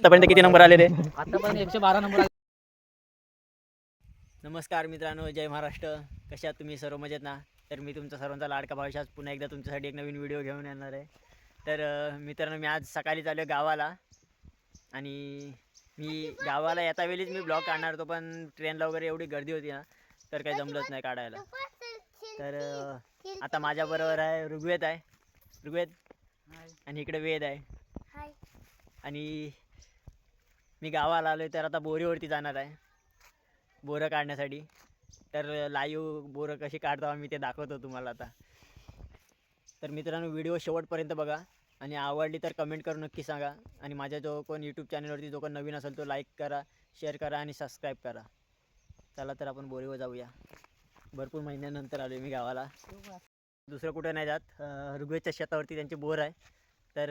आतापर्यंत किती नंबर आले रे आतापर्यंत एकशे बारा नंबर नमस्कार मित्रांनो जय महाराष्ट्र. कशा तुम्ही? सर्व मजेत ना? तर मी तुमचा सर्वांचा लाडका भाषा पुन्हा एकदा तुमच्यासाठी एक नवीन व्हिडिओ घेऊन येणार आहे. तर मित्रांनो मी आज सकाळी चालू गावाला. आणि मी गावाला येता वेळीच मी ब्लॉग काढणार होतो पण ट्रेनला वगैरे एवढी गर्दी होती ना तर काही जमलंच नाही काढायला. तर आता माझ्याबरोबर आहे ऋग्वेद आहे. ऋग्वेद आणि इकडे वेद आहे. आणि मी गावाला आलो तर आता बोरीवरती जाणार आहे. बोरं काढण्यासाठी. तर लाईव्ह बोरं कशी काढतो आम्ही ते दाखवतो तुम्हाला आता. तर मित्रांनो व्हिडिओ शेवटपर्यंत बघा. आणि आवडली तर कमेंट करून नक्की सांगा. आणि माझ्या जो कोण यूट्यूब चॅनलवरती जो कोण नवीन असेल तो लाईक करा शेअर करा आणि सबस्क्राईब करा. चला तर आपण बोरीवर जाऊया. भरपूर महिन्यानंतर आलो मी गावाला. दुसरं कुठं नाही जात. ऋग्वेदच्या शेतावरती त्यांची बोर आहे. तर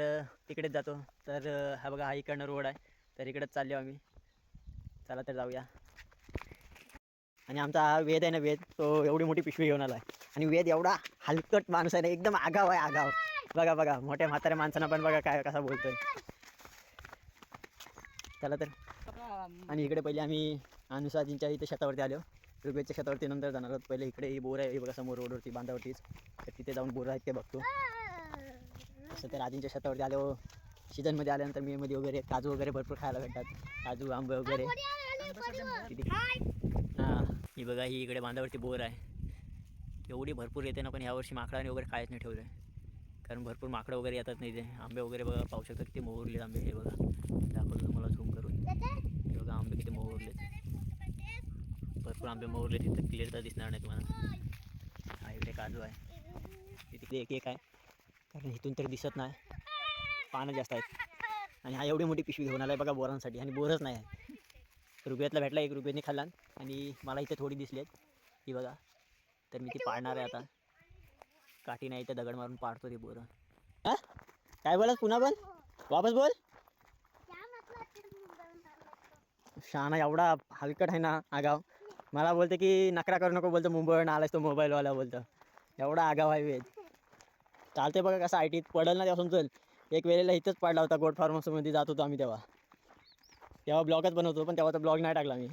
तिकडेच जातो. तर हा बघा हा इकडनं रोड आहे. तर इकडेच चाललो आम्ही. चला तर जाऊया. आणि आमचा हा वेद आहे ना वेद तो एवढी मोठी पिशवी घेऊन आला आहे आणि वेद एवढा हलकट माणूस आहे ना एकदम आगाव आहे आगाव. बघा बघा मोठ्या म्हाताऱ्या माणसांना पण बघा काय कसा बोलतोय. चला तर. आणि इकडे पहिले आम्ही अनुसाजींच्या इथे शेतावरती आलो. ऋग्वेदच्या शेतावरती नंतर जाणार आहोत. पहिले इकडे ही बोर आहे हे बघा समोर रोडवरती बांधावरतीच. तर तिथे जाऊन बोर आहेत ते बघतो. तसं तर आजींच्या शेतावरती आल्यावर सीझनमध्ये आल्यानंतर मे मध्ये वगैरे काजू वगैरे भरपूर खायला भेटतात. काजू आंबे वगैरे. हां ही बघा ही इकडे बांधावरती बोर आहे. एवढी भरपूर येते ना पण यावर्षी माकडाने वगैरे काहीच नाही ठेवलं आहे कारण भरपूर माकडं वगैरे येतात नाही ते. आंबे वगैरे बघा पाहू शकतात किती मोहरले आंबे हे बघा. दाखवतो तुम्हाला झूम करून. हे बघा आंबे किती मोहरलेत. भरपूर आंबे मोहरले तिथे क्लिअर तर दिसणार नाही तुम्हाला. हा इकडे काजू आहे. तिथे एक एक आहे. कारण इथून तर दिसत नाही. पानं जास्त आहेत. आणि हा एवढी मोठी पिशवी घेऊन आला आहे बघा बोरांसाठी. आणि बोरच नाही आहे. रुपयातला भेटला एक रुपयाने खाल्ला. आणि मला इथे थोडी दिसली आहेत. ही बघा. तर मी ती पाडणार आहे आता. काठी नाही तर दगड मारून पाडतो ती बोरं. हा? काय बोलास पुन्हा बोल? वापस बोल. शहाणा एवढा हलकट आहे ना आगाव. मला बोलते की नकरा करू नको बोलतो मुंबईवरून आलास तो मोबाईलवाला बोलतो. एवढा आगाव आहे. वेद चालते बघा कसं आय टीत पडल ना तेव्हा समजेल एक वेळेला इथंच पडला होता गोट फार्मसीमध्ये जात होतो आम्ही तेव्हा. तेव्हा ब्लॉगच बनवतो पण तेव्हा तर ब्लॉग नाही टाकला मी.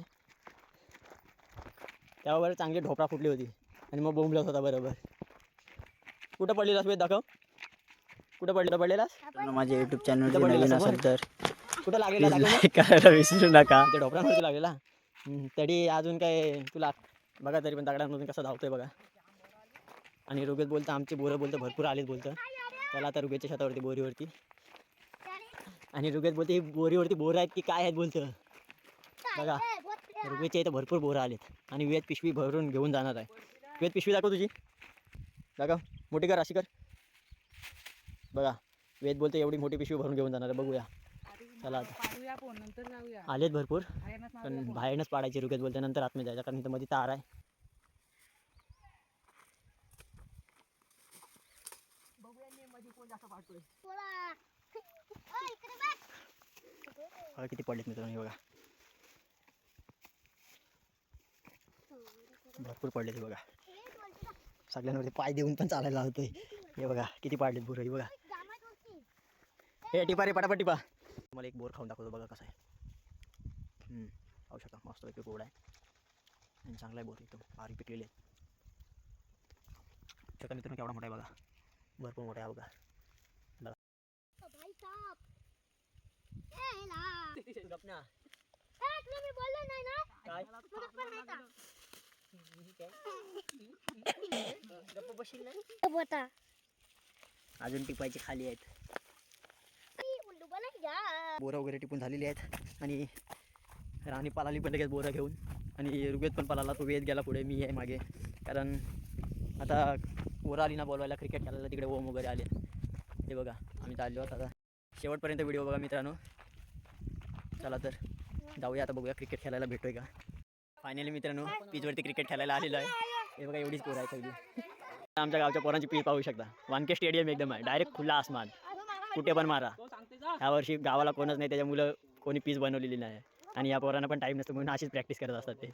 तेव्हा बरं चांगली ढोपरा फुटली होती आणि मग बोंबलत होता बरोबर. कुठं पडलेलास वेद दाखव. कुठं पडलेला पडलेलास? माझ्या युट्यूब चॅनल तर कुठं करायला विसरू नका. ते ढोपरांवरती लागलेला. तरी अजून काय तुला बघा तरी पण दगडांमधून कसं धावतोय बघा. आणि रुगेत बोलतं आमचे बोरं बोलतं भरपूर आलेत बोलतं. त्याला आता रुगेच्या शेतावरती बोरीवरती. आणि रुगेत बोलते ही बोरीवरती बोरं आहेत की काय आहेत? बोलतं. बघा रुगेच्या इथं भरपूर बोरं आलेत. आणि वेद पिशवी भरून घेऊन जाणार आहे. वेद पिशवी दाखव तुझी. दाखव. मोठी कर अशी कर. बघा वेद बोलते एवढी मोठी पिशवी भरून घेऊन जाणार आहे बघूया. चला आता. पाडूया आपण नंतर जाऊया. आलेत भरपूर. बाहेरनंच मारूया पण आपण. बाहेरनंच पाडायची रुगेत बोलते नंतर आतमध्ये जायचं कारण इथं मध्ये तार आहे. बघा किती पडलेत मित्रांनो हे बघा. भरपूर पडलेत हे बघा. सगळ्यांवरती पाय देऊन पण चालायला होतोय हे बघा किती पाडलेत बोर हे बघा. हे टिपा रे पटापट टिपा. मला एक बोर खाऊन दाखवतो बघा कसा आहे. हम्म, पाहू शकता मस्त पैकी गोड आहे. आणि चांगला आहे बोर एकदम बारीक पिकलेले आहेत त्याचा मित्रांनो केवढा मोठा आहे बघा. भरपूर मोठा आहे हा बघा. गप ना. काय? गप्प बसशील नाही? अजून टिपायची खाली आहेत. बोरं वगैरे टिपून झालेली आहेत. आणि राणी पळाली पण लगेच बोरं घेऊन आणि ऋग्वेद पण पळाला तो वेद गेला पुढे मी आहे मागे. कारण आता पोरं आली ना बोलवायला क्रिकेट खेळायला तिकडे ओम वगैरे आले. हे बघा आम्ही चाललो आहोत आता. शेवटपर्यंत व्हिडिओ बघा मित्रांनो. चला तर जाऊया आता बघूया क्रिकेट खेळायला भेटतोय का? फायनली मित्रांनो पीचवरती क्रिकेट खेळायला आलेलो आहे. हे बघा एवढीच पोरं आहे सगळी. आमच्या गावच्या पोरांची पीच पाहू शकता. वानके स्टेडियम एकदम आहे. डायरेक्ट खुला आसमान. कुठे पण मारा. जा यावर्षी गावाला कोणच नाही त्याच्यामुळं कोणी पीच बनवलेली नाही. आणि या पोरांना पण टाईम नसतो म्हणून अशीच प्रॅक्टिस करत असतात ते.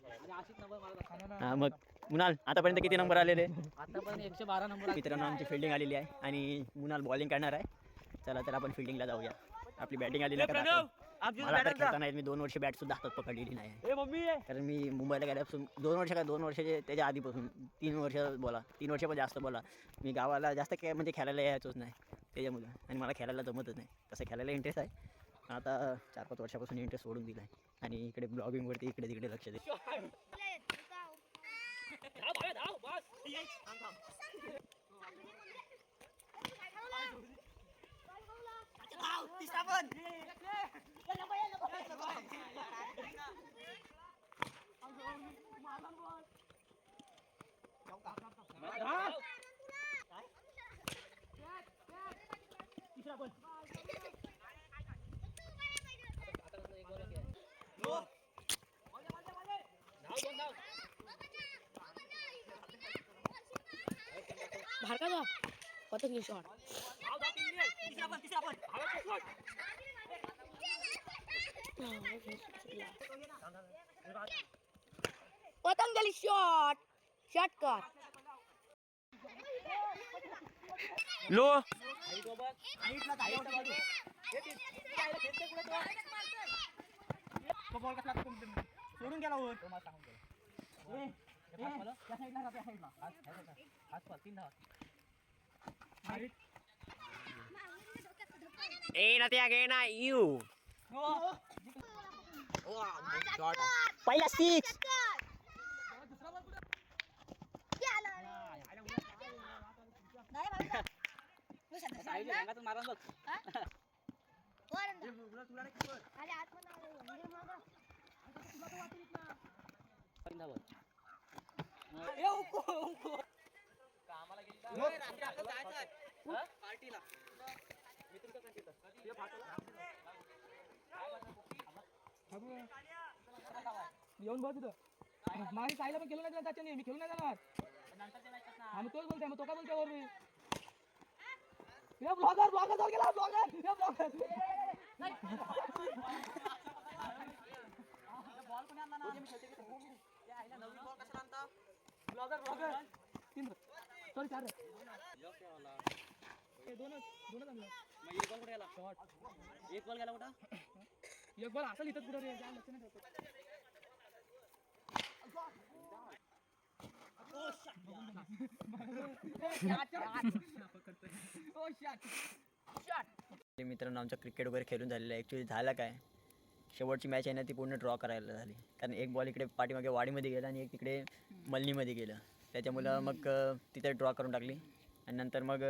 हां मग मुनाल आतापर्यंत किती नंबर आलेले? आतापर्यंत एकशे बारा नंबर मित्रांनो आमची फिल्डिंग आलेली आहे. आणि मुनाल बॉलिंग करणार आहे. चला तर आपण फिल्डिंगला जाऊया. आपली बॅटिंग आली ना का दाखव. मला तर खेळताना येत, मी दोन वर्ष बॅट सुद्धा हातात पकडलेली नाही. कारण मी मुंबईला गेल्यापासून दोन वर्ष काय दोन वर्षाचे त्याच्या आधीपासून तीन वर्ष बोला तीन वर्ष पण जास्त बोला. मी गावाला जास्त काय म्हणजे खेळायला यायचोच नाही. त्याच्यामुळं आणि मला खेळायला जमतच नाही. तसं खेळायला इंटरेस्ट आहे. पण आता चार पाच वर्षापासून इंटरेस्ट सोडून दिला आहे आणि इकडे ब्लॉगिंगवरती इकडे तिकडे लक्ष दे. बाहेर का जा. पतंग शॉट. पतंग शॉट शॉट कर. लो. सोडून गेला होत ए ना त्या गे ना यू पहिला सिक्स येऊन बस तिथं माझी साईला पण खेळून नाही त्याच्याने. मी खेळून नाही जाणार. आम्ही तोच बोलतोय. मग तो का बोलतोय वर मी हे ब्लॉगर ब्लॉगर जाऊ गेला ब्लॉगर हे ब्लॉगर ब्लॉगर ब्लॉगर तीन सॉरी चार हे दोनच दोनच आणलं एक बॉल कुठे गेला शॉट एक बॉल गेला कुठं एक बॉल असं लिहितात कुठं रे काय लक्ष नाही ठेवत. मित्रांनो आमचं क्रिकेट वगैरे खेळून झालेलं आहे. ॲक्च्युली झालं काय? शेवटची मॅच आहे ना ती पूर्ण ड्रॉ करायला झाली. कारण एक बॉल इकडे पाठीमागे वाडीमध्ये गेला आणि एक तिकडे मलनीमध्ये गेलं. त्याच्यामुळं मग तिथे ड्रॉ करून टाकली. आणि नंतर मग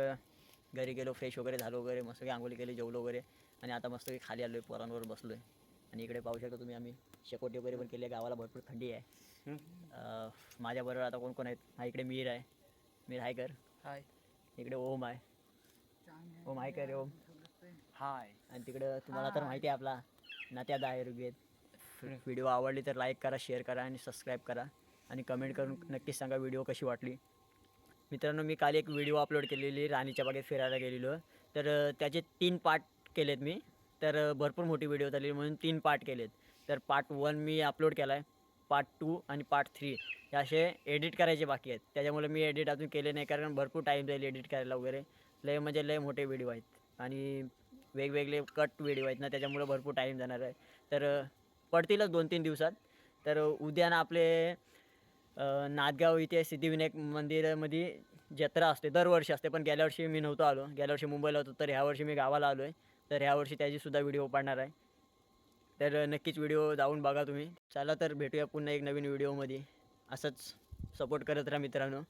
घरी गेलो फ्रेश वगैरे झालो वगैरे मस्त आंघोळी केली जेवलो वगैरे. आणि आता मस्त खाली आलो आहे पोरांवर बसलो आहे आणि इकडे पाहू शकता तुम्ही आम्ही शेकोटी वगैरे पण केली आहे. गावाला भरपूर थंडी आहे. माझ्याबरोबर आता कोण कोण आहेत? हा इकडे मीर आहे. मीर हायकर हाय इकडे ओम आहे. ओम हायकर ओम. हाय आणि तिकडं तुम्हाला तर माहिती आहे आपला नात्यात आहे ऋग्वेद. व्हिडिओ आवडली तर लाईक करा शेअर करा आणि सबस्क्राईब करा. आणि कमेंट करून नक्कीच सांगा व्हिडिओ कशी वाटली. मित्रांनो मी काल एक व्हिडिओ अपलोड केलेली राणीच्या बागेत फिरायला गेलेलो. तर त्याचे तीन पार्ट केलेत मी. तर भरपूर मोठी व्हिडिओ झाली म्हणून तीन पार्ट केलेत. तर पार्ट वन मी अपलोड केला आहे पार्ट टू आणि पार्ट थ्री हे असे एडिट करायचे बाकी आहेत. त्याच्यामुळे मी एडिट अजून केले नाही कारण भरपूर टाईम जाईल एडिट करायला वगैरे. लय म्हणजे लय मोठे व्हिडिओ आहेत आणि वेगवेगळे कट व्हिडिओ आहेत ना त्याच्यामुळे भरपूर टाईम जाणार आहे. तर पडतीलच दोन तीन दिवसात. तर उद्या ना आपले नादगाव इथे सिद्धिविनायक मंदिरामध्ये जत्रा असते. दरवर्षी असते पण गेल्या वर्षी मी नव्हतो आलो. गेल्या वर्षी मुंबईला होतो तर ह्यावर्षी मी गावाला आलो आहे तर ह्यावर्षी त्याचीसुद्धा व्हिडिओ पाडणार आहे. तर नक्कीच व्हिडिओ जाऊन बघा तुम्ही. चला तर भेटूया पुन्हा एक नवीन व्हिडिओमध्ये. असंच सपोर्ट करत राहा मित्रांनो.